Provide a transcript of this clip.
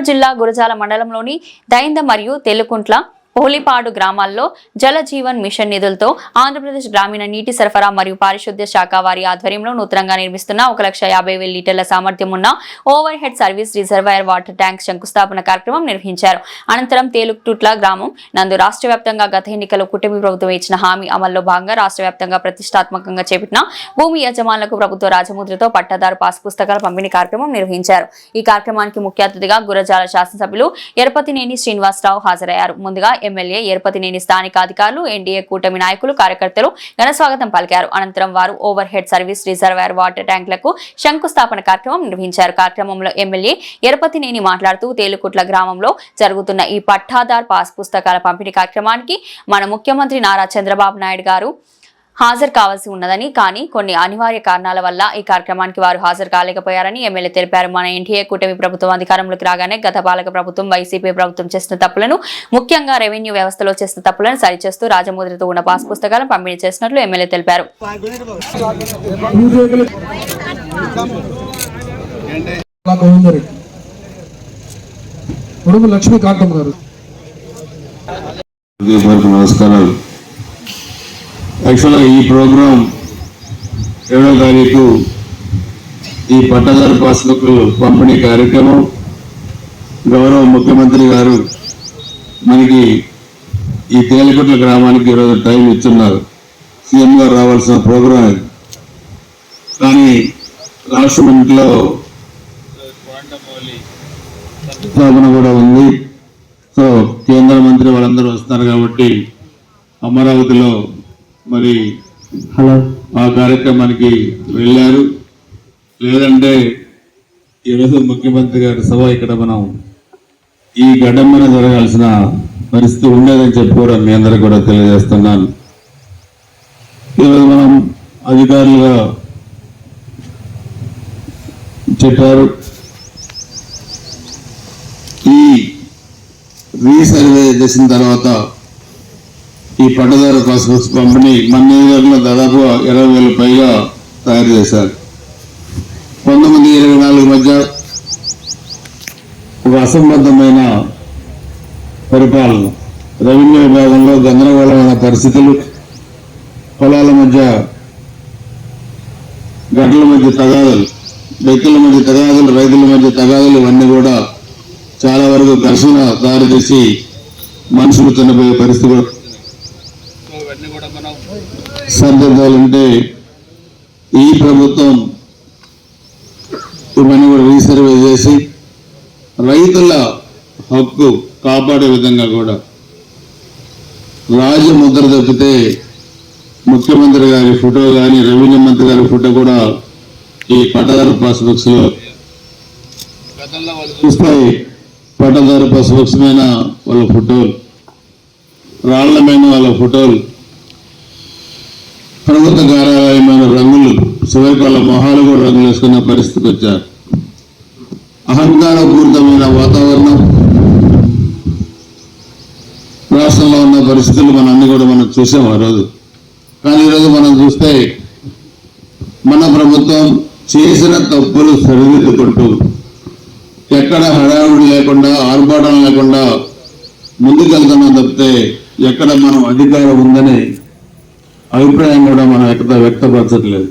జిల్లా గురజాల మండలంలోని దైంద మరియు తెల్లుకుంట్ల పోలిపాడు గ్రామాల్లో జల జీవన్ మిషన్ నిధులతో ఆంధ్రప్రదేశ్ గ్రామీణ నీటి సరఫరా మరియు పారిశుద్ధ్య శాఖ వారి ఆధ్వర్యంలో నూతనంగా నిర్మిస్తున్న ఒక లక్ష యాభై వేల లీటర్ల సామర్థ్యం ఉన్న overhead service reservoir water tank శంకుస్థాపన కార్యక్రమం నిర్వహించారు. అనంతరం తేలుక్టుట్ల గ్రామం నందు రాష్ట్ర వ్యాప్తంగా గత ఎన్నికల్లో కుటుంబ ప్రభుత్వం ఇచ్చిన హామీ అమల్లో భాగంగా రాష్ట్ర వ్యాప్తంగా ప్రతిష్టాత్మకంగా చేపట్టిన భూమి యజమానులకు ప్రభుత్వ రాజముద్రతో పట్టాదారు పాస్ పుస్తకాల పంపిణీ కార్యక్రమం నిర్వహించారు. ఈ కార్యక్రమానికి ముఖ్య అతిథిగా గురజాల శాసనసభ్యులు ఎరపతినేని శ్రీనివాసరావు హాజరయ్యారు. ముందుగా ఎమ్మెల్యే ఏర్పతినేని స్థానిక అధికారులు ఎన్డీఏ కూటమి నాయకులు కార్యకర్తలు ఘన స్వాగతం పలికారు. అనంతరం వారు overhead service reservoir water ట్యాంకులకు శంకుస్థాపన కార్యక్రమం నిర్వహించారు. కార్యక్రమంలో ఎమ్మెల్యే ఏర్పతినేని మాట్లాడుతూ తేలుకుట్ల గ్రామంలో జరుగుతున్న ఈ పట్టాదార్ పాస్ పుస్తకాల పంపిణీ కార్యక్రమానికి మన ముఖ్యమంత్రి నారా చంద్రబాబు నాయుడు గారు హాజరు కావాల్సి ఉన్నదని కానీ కొన్ని అనివార్య కారణాల వల్ల ఈ కార్యక్రమానికి వారు హాజరు కాలేకపోయారని ఎమ్మెల్యే తెలిపారు. మన ఎన్టీఏ కూటమి ప్రభుత్వం అధికారంలోకి రాగానే గత పాలక ప్రభుత్వం వైసీపీ ప్రభుత్వం చేసిన తప్పులను ముఖ్యంగా రెవెన్యూ వ్యవస్థలో చేసిన తప్పులను సరిచేస్తూ రాజముద్రతో ఉన్న పాస్ పుస్తకాలను పంపిణీ చేసినట్లు ఎమ్మెల్యే తెలిపారు. లక్ష్మీకాంతం గారు. నమస్కారాలు. యాక్చువల్గా ఈ ప్రోగ్రాం ఏడో తారీఖు ఈ పట్టదారు పాస్బుక్లు పంపిణీ కార్యక్రమం గౌరవ ముఖ్యమంత్రి గారు మనకి ఈ తేలిపట్ల గ్రామానికి ఈరోజు టైం ఇస్తున్నారు. సీఎం గారు రావాల్సిన ప్రోగ్రాం ఇది. కానీ రాష్ట్రంలో స్థాపన కూడా ఉంది. సో కేంద్ర మంత్రి వాళ్ళందరూ వస్తున్నారు కాబట్టి అమరావతిలో మరి హలో. ఆ కార్యక్రమానికి వెళ్ళారు. లేదంటే ఈరోజు ముఖ్యమంత్రి గారి సభ ఇక్కడ మనం ఈ గడ్డం మీద జరగాల్సిన పరిస్థితి ఉండేదని చెప్పి కూడా మీ అందరికి కూడా తెలియజేస్తున్నాను. ఈరోజు మనం అధికారులుగా చెప్పారు. ఈ రీసర్వే చేసిన తర్వాత ఈ పట్టదారు పాస్బుక్స్ పంపిణీ మన నియోజకవర్గంలో దాదాపు ఇరవై వేల పైగా తయారు చేశారు. పంతొమ్మిది ఇరవై నాలుగు మధ్య ఒక అసంబద్ధమైన పరిపాలన. రెవెన్యూ విభాగంలో గందరగోళమైన పరిస్థితులు పొలాల మధ్య గంటల మధ్య తగాదులు వ్యక్తుల మధ్య తగాదులు రైతుల మధ్య తగాదులు ఇవన్నీ కూడా చాలా వరకు ఘర్షణ దారితీసి మనుషులు చనిపోయే పరిస్థితి సర్దిద్దాలంటే ఈ ప్రభుత్వం ఇవన్నీ కూడా రీసర్వే చేసి రైతుల హక్కు కాపాడే విధంగా కూడా రాజముద్ర తప్పితే ముఖ్యమంత్రి గారి ఫోటో కానీ రెవెన్యూ మంత్రి గారి ఫోటో కూడా ఈ పట్టదారు పాస్బుక్స్లో చూస్తే పట్టదారు పాస్బుక్స్ మీద వాళ్ళ ఫోటోలు రాళ్ళ మీద వాళ్ళ ఫోటోలు ప్రభుత్వ కార్యాలయమైన రంగులు చివరికి మొహాలు కూడా రంగులు వేసుకున్న పరిస్థితికి వచ్చారు. అహంకారపూరితమైన వాతావరణం రాష్ట్రంలో ఉన్న పరిస్థితులు మనం అన్ని కూడా మనం చూసాం ఆ రోజు. కానీ ఈరోజు మనం చూస్తే మన ప్రభుత్వం చేసిన తప్పులు సరిదిద్దుకుంటూ ఎక్కడ హడావుడి లేకుండా ఆర్భాటం లేకుండా ముందుకెళ్తున్నాం తప్పితే ఎక్కడ మనం అధికారం ఉందని అభిప్రాయం కూడా మనం ఎక్కడ వ్యక్తపరచట్లేదు